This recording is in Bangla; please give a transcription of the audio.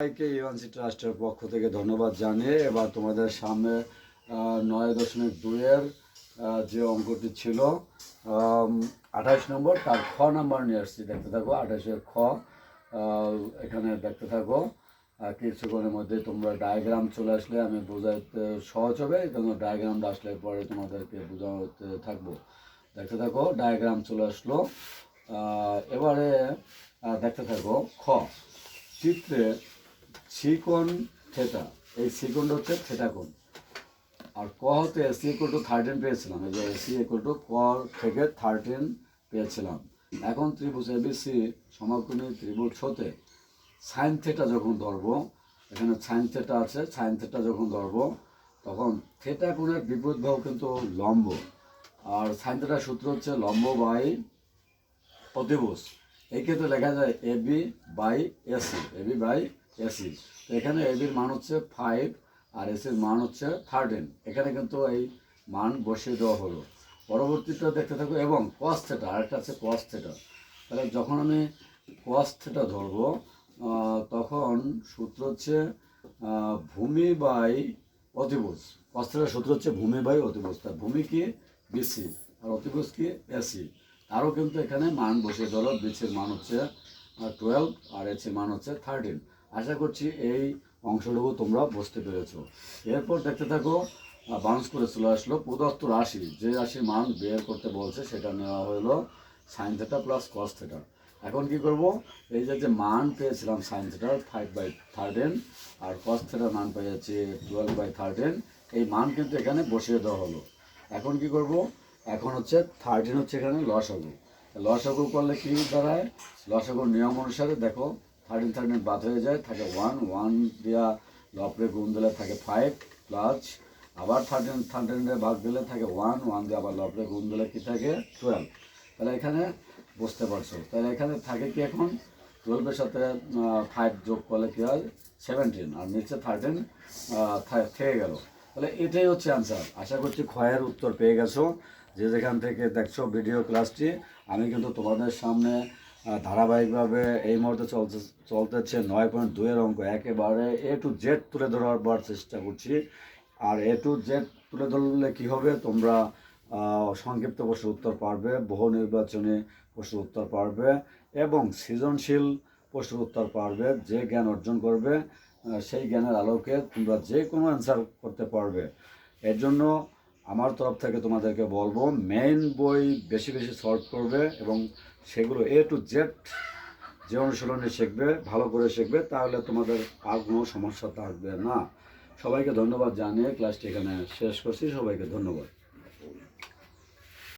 সবাইকে ইউএনসি ট্রাস্টের পক্ষ থেকে ধন্যবাদ জানিয়ে এবার তোমাদের সামনে নয় দশমিক দুইয়ের যে অঙ্কটি ছিল আঠাশ নম্বর, তার খ নাম্বার নিয়ে আসছি। দেখতে থাকো আঠাশের খ এখানে দেখতে থাকো। কিছুক্ষণের মধ্যে তোমরা ডায়াগ্রাম চলে আসলে আমি বোঝাতে সহজ হবে কিন্তু ডায়াগ্রামটা আসলে পরে তোমাদেরকে বোঝাতে থাকব। দেখতে থাকো ডায়াগ্রাম চলে আসলো। এবারে দেখতে থাকো, খ, চিত্রে সিকোণ থেটা, এই সিকোণটা হচ্ছে থেটা কোণ আর ক হতে এসি ইকুয়াল টু থার্টিন পেয়েছিলাম, এই যে এসি ইকুয়াল টু ক থেকে থার্টিন পেয়েছিলাম। এখন ত্রিভুজ এবিসি সমাকোণী ত্রিভুজ হতে সাইন থেটা যখন ধরবো, এখানে সাইন থেটা আছে সাইন থেটা যখন ধরবো, তখন থেটা কোণের বিপরীত বাহু কিন্তু লম্ব। আর সাইন থেটার সূত্র হচ্ছে লম্ব বাই অতিভুজ। এই ক্ষেত্রে লেখা যায় A B by AC A B by AC এখানে এ বির মান হচ্ছে ফাইভ আর এসির মান হচ্ছে থার্টিন এখানে কিন্তু এই মান বসিয়ে দেওয়া হলো। পরবর্তীটা দেখতে থাকব এবং কস থেটা আরেকটা আছে কস থেটা তাহলে যখন আমি কস থেটা ধরবো তখন সূত্র হচ্ছে ভূমি বাই অতিভুজ। কস থেটার সূত্র হচ্ছে ভূমি বাই অতিভুজ। তা ভূমি কি? বিসি আর অতিভুজ কি? এসি তারও কিন্তু এখানে মান বসিয়ে ধরো বিসির মান হচ্ছে টুয়েলভ আর এসির মান হচ্ছে থার্টিন আশা করছি এই অংশটুকু তোমরা বুঝতে পেরেছ। এরপর দেখতে থাকো বাউন্স করে চলে আসলো প্রদত্ত রাশি। যে রাশির মান বের করতে বলছে, সেটা নেওয়া হলো sine theta plus cos theta এখন কি করব? এই যে যে মান পেয়েছিলাম সাইন থেটার ফাইভ বাই থার্টিন আর কস থেটার মান পেয়ে যাচ্ছে টুয়েলভ বাই থার্টিন এই মান কিন্তু এখানে বসিয়ে দেওয়া হলো। এখন কি করব? এখন হচ্ছে থার্টিন হচ্ছে এখানে লসাগু। লসাগু করলে কী দাঁড়ায়? লসাগুর নিয়ম অনুসারে দেখো থার্টিন থার্টিন বাদ হয়ে যায়, থাকে ওয়ান ওয়ান দিয়া লপরে গুণ দিলে থাকে ফাইভ প্লাস আবার থার্টিন থার্টিনে ভাগ দিলে থাকে ওয়ান ওয়ান দিয়ে আবার লপরে গুণ দিলে কি থাকে? টুয়েলভ তাহলে এখানে বুঝতে পারছ। তাহলে এখানে থাকে কি এখন? টুয়েলভের সাথে ফাইভ যোগ করলে কী হয়? সেভেন্টিন আর নিচে থার্টিন থেকে গেল। তাহলে এটাই হচ্ছে অ্যান্সার আশা করছি ক্ষয়ের উত্তর পেয়ে গেছো। যে যেখান থেকে দেখছ ভিডিও ক্লাসটি আমি কিন্তু তোমাদের সামনে ধারাবাহিকভাবে এই মুহূর্তে চলতে চলতেছে নয় পয়েন্ট দুইয়ের অঙ্ক। একেবারে এ টু জেড তুলে ধরবার চেষ্টা করছি। আর এ টু জেড তুলে ধরলে কী হবে? তোমরা সংক্ষিপ্ত প্রশ্নের উত্তর পারবে, বহু নির্বাচনী প্রশ্নের উত্তর পারবে এবং সৃজনশীল প্রশ্নের উত্তর পারবে। যে জ্ঞান অর্জন করবে সেই জ্ঞানের আলোকে তোমরা যে কোনো অ্যান্সার করতে পারবে। এর জন্য আমার তরফ থেকে তোমাদেরকে বলব মেইন বই বেশি বেশি সলভ করবে এবং সেগুলো এ টু জেড যে অনুশীলনে শিখবে, ভালো করে শিখবে, তাহলে তোমাদের আর কোনো সমস্যা থাকবে না। সবাইকে ধন্যবাদ জানিয়ে ক্লাসটি এখানে শেষ করছি। সবাইকে ধন্যবাদ।